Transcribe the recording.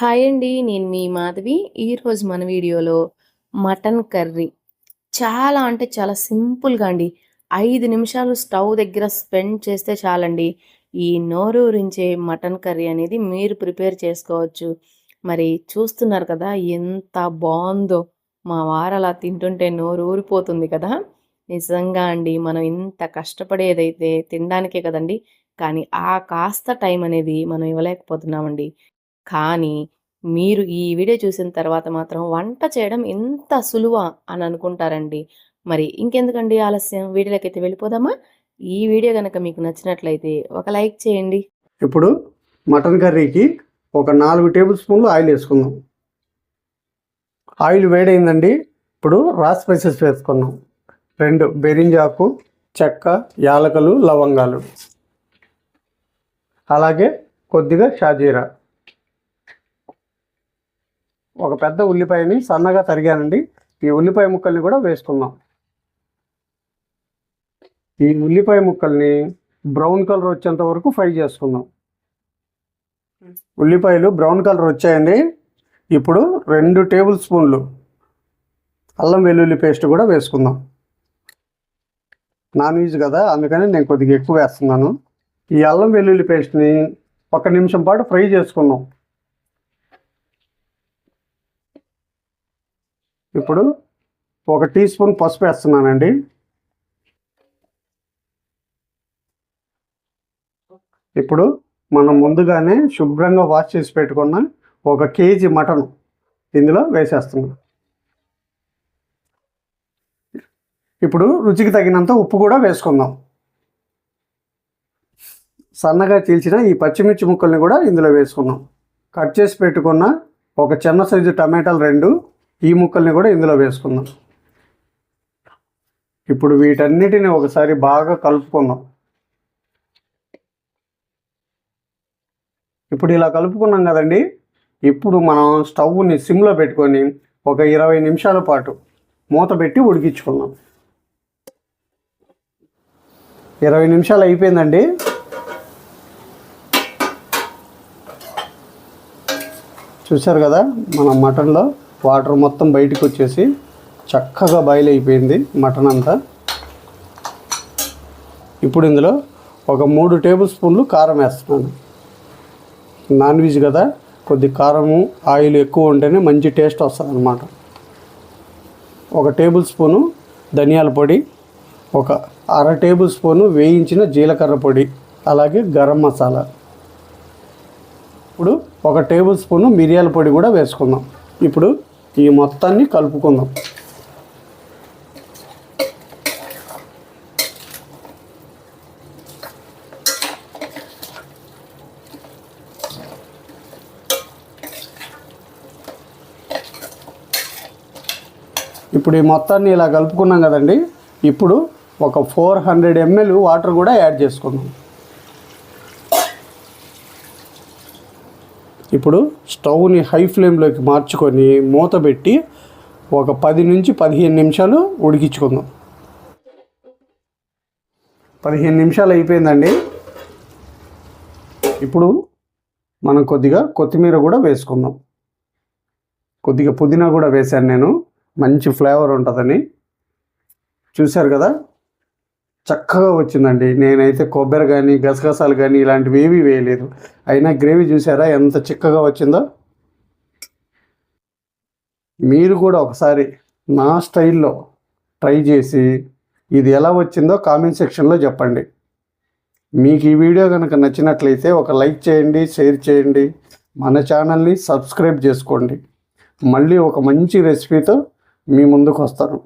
Hi అండి. నేను మీ మాధవి. ఈరోజు మన వీడియోలో మటన్ కర్రీ. చాలా అంటే చాలా సింపుల్‌గా అండి. ఐదు నిమిషాలు స్టవ్ దగ్గర స్పెండ్ చేస్తే చాలండి. ఈ నోరూరించే మటన్ కర్రీ అనేది మీరు ప్రిపేర్ చేసుకోవచ్చు. మరి చూస్తున్నారు కదా! ఎంత బాగుందో మా వారు అలా తింటుంటే నోరు ఊరిపోతుంది కదా! నిజంగా అండి. మనం ఇంత కష్టపడేదైతే తినడానికే కదండి కానీ ఆ కాస్త టైం అనేది మనం ఇవ్వలేకపోతున్నామండి. కానీ మీరు ఈ వీడియో చూసిన తర్వాత మాత్రం వంట చేయడం ఎంత సులువా అని అనుకుంటారండి. మరి ఇంకెందుకండి ఆలస్యం వీడియోలోకైతే వెళ్ళిపోదామా? ఈ వీడియో కనుక మీకు నచ్చినట్లయితే ఒక లైక్ చేయండి. ఇప్పుడు మటన్ కర్రీకి ఒక నాలుగు టేబుల్ స్పూన్లు ఆయిల్ వేసుకుందాం. ఆయిల్ వేడైందండి. ఇప్పుడు రా స్పైసెస్ వేసుకున్నాం రెండు బెరింజాకు, చెక్క, యాలకులు, లవంగాలు. అలాగే కొద్దిగా షాజీరా. ఒక పెద్ద ఉల్లిపాయని సన్నగా తరిగానండి. ఈ ఉల్లిపాయ ముక్కల్ని కూడా వేసుకుందాం. ఈ ఉల్లిపాయ ముక్కల్ని బ్రౌన్ కలర్ వచ్చేంత వరకు ఫ్రై చేసుకుందాం. ఉల్లిపాయలు బ్రౌన్ కలర్ వచ్చాయండి. ఇప్పుడు రెండు టేబుల్ స్పూన్లు అల్లం వెల్లుల్లి పేస్ట్ కూడా వేసుకుందాం. నాన్ వెజ్ కదా అందుకని నేను కొద్దిగా ఎక్కువ వేస్తున్నాను. ఈ అల్లం వెల్లుల్లి పేస్ట్ని ఒక నిమిషం పాటు ఫ్రై చేసుకుందాం. ఇప్పుడు ఒక టీ స్పూన్ పసుపు వేస్తున్నానండి. ఇప్పుడు మనం ముందుగానే శుభ్రంగా వాష్ చేసి పెట్టుకున్న ఒక కేజీ మటన్ ఇందులో వేసేస్తున్నాం. ఇప్పుడు రుచికి తగినంత ఉప్పు కూడా వేసుకుందాం. సన్నగా చీల్చిన ఈ పచ్చిమిర్చి ముక్కల్ని కూడా ఇందులో వేసుకుందాం. కట్ చేసి పెట్టుకున్న ఒక చిన్న సైజు టమాటాలు రెండు ఈ ముక్కల్ని కూడా ఇందులో వేసుకుందాం. ఇప్పుడు వీటన్నిటిని ఒకసారి బాగా కలుపుకుందాం. ఇప్పుడు ఇలా కలుపుకున్నాం కదండి. ఇప్పుడు మనం స్టవ్‌ని సిమ్‌లో పెట్టుకొని ఒక 20 నిమిషాల పాటు మూత పెట్టి ఉడికించుకుందాం. 20 నిమిషాలు అయిపోయిందండి. చూసారు కదా మన మటన్‌లో వాటర్ మొత్తం బయటకు వచ్చేసి చక్కగా బాయిల్ అయిపోయింది మటన్ అంతా. ఇప్పుడు ఇందులో ఒక మూడు టేబుల్ స్పూన్లు కారం వేస్తున్నాను. నాన్ వెజ్ కదా కొద్ది కారము ఆయిల్ ఎక్కువ ఉంటేనే మంచి టేస్ట్ వస్తుంది అన్నమాట. ఒక టేబుల్ స్పూను ధనియాల పొడి, ఒక అర టేబుల్ స్పూను వేయించిన జీలకర్ర పొడి, అలాగే గరం మసాలా. ఇప్పుడు ఒక టేబుల్ స్పూను మిరియాల పొడి కూడా వేసుకుందాం. ఇప్పుడు ఈ మొత్తాన్ని కలుపుకుందాం. ఇప్పుడు ఈ మొత్తాన్ని ఇలా కలుపుకున్నాం కదండి. ఇప్పుడు ఒక 400 ఎంఎల్ వాటర్ కూడా యాడ్ చేసుకుందాం. ఇప్పుడు స్టవ్‌ని హై ఫ్లేమ్‌లోకి మార్చుకొని మూత పెట్టి ఒక పది నుంచి 15 నిమిషాలు ఉడికించుకుందాం. 15 నిమిషాలు అయిపోయిందండి. ఇప్పుడు మనం కొద్దిగా కొత్తిమీర కూడా వేసుకుందాం. కొద్దిగా పుదీనా కూడా వేశాను నేను మంచి ఫ్లేవర్ ఉంటుందని. చూశారు కదా చక్కగా వచ్చిందండి. నేనైతే కొబ్బరి కానీ గసగసాలు కానీ ఇలాంటివి ఏమీ వేయలేదు. అయినా గ్రేవీ చూసారా ఎంత చిక్కగా వచ్చిందో. మీరు కూడా ఒకసారి నా స్టైల్‌లో ట్రై చేసి ఇది ఎలా వచ్చిందో కామెంట్ సెక్షన్‌లో చెప్పండి. మీకు ఈ వీడియో కనుక నచ్చినట్లయితే ఒక లైక్ చేయండి, షేర్ చేయండి. మన ఛానల్‌ని సబ్స్క్రైబ్ చేసుకోండి. మళ్ళీ ఒక మంచి రెసిపీతో మీ ముందుకు వస్తాను.